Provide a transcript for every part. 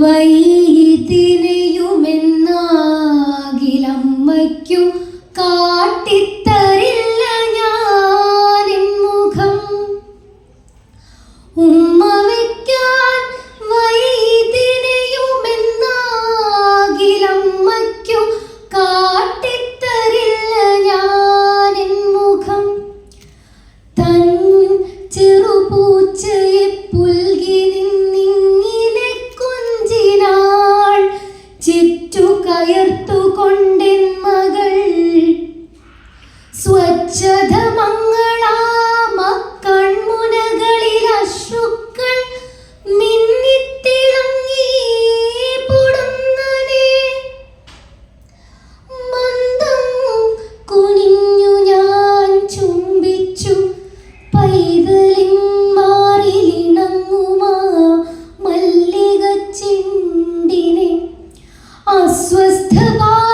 വൈതിനെയുമെന്നാകിലമ്മയ്ക്കു കാട്ടിത്തരില്ല കയർത്തു മകൾ. സ്വച്ഛത മങ്ങളാമ കൺമുനകളിൽ അശ്രുക്കൾ മിന്നിത്തിളങ്ങി പൊടുന്നനെ. മന്ദം കുനിഞ്ഞു ഞാൻ ചുംബിച്ചു പൈതലിൻ മാറിലിണങ്ങുമാ മല്ലിക ചെണ്ടിനെ. to God.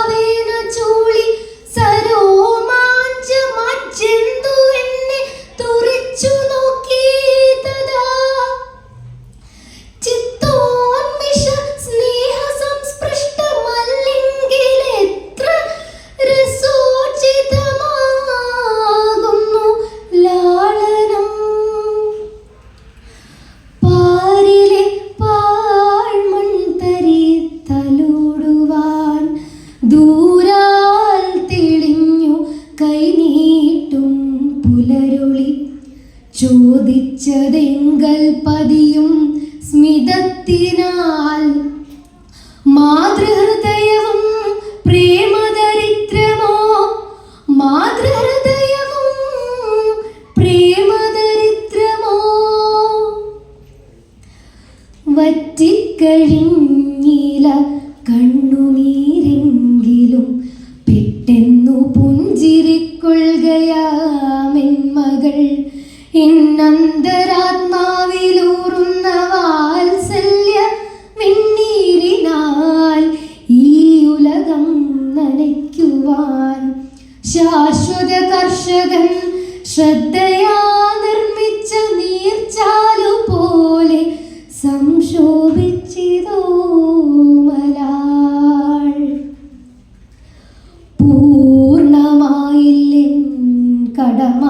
മാതൃഹൃദയവും പ്രേമദരിദ്രമോ? പ്രേമദരിദ്രമോ? കണ്ണുനീരെങ്കിലും പെട്ടെന്നു ശാശ്വത കർഷകൻ ശ്രദ്ധയാ നിർമ്മിച്ച നീർച്ചാലു പോലെ സംശോഭിച്ചിതോ മലാൾ. പൂർണമായില്ലെൻ കടമ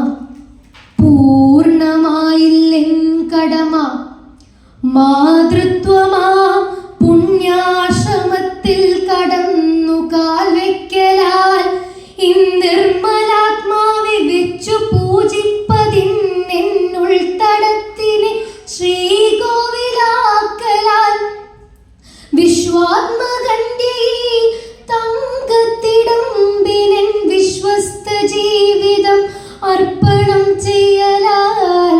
പൂർണമായില്ലെൻ കടമ മാതൃത്വമാ വിശ്വാത്മകന്റെ തങ്കത്തിടമ്പിനൻ വിശ്വസ്ത ജീവിതം അർപ്പണം ചെയ്യലാൽ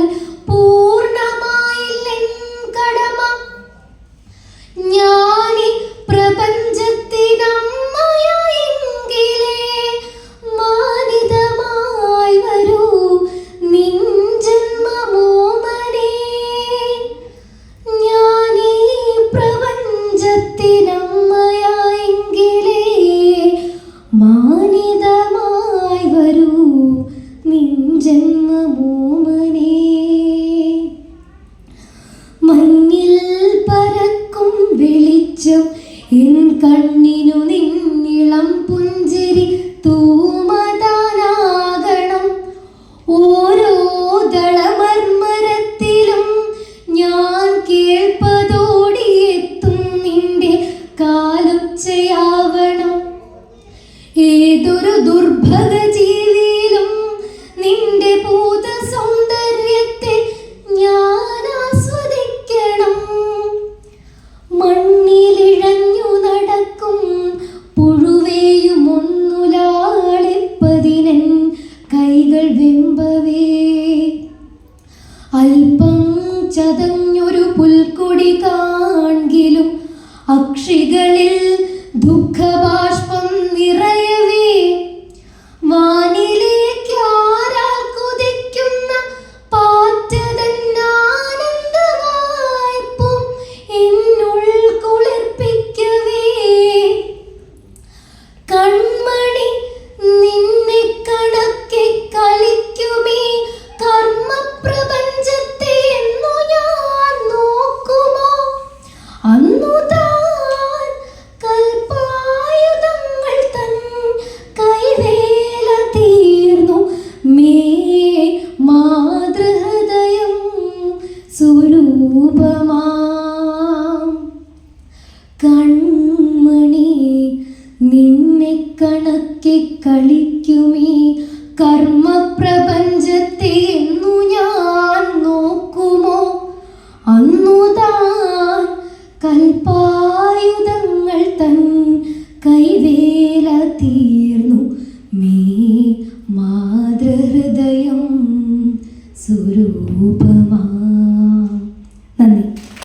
കണ്ണിനു നിന്നിളം പുഞ്ചിരി പുൽക്കൊടി കാൺകിലും അക്ഷികളിൽ കൺമണി നിന്നെ കണക്കി കളിക്കുമീ കർമ്മപ്രപഞ്ച കൈവേല തീർന്നു. മേ മാതൃഹൃദയം സ്വരൂപമാ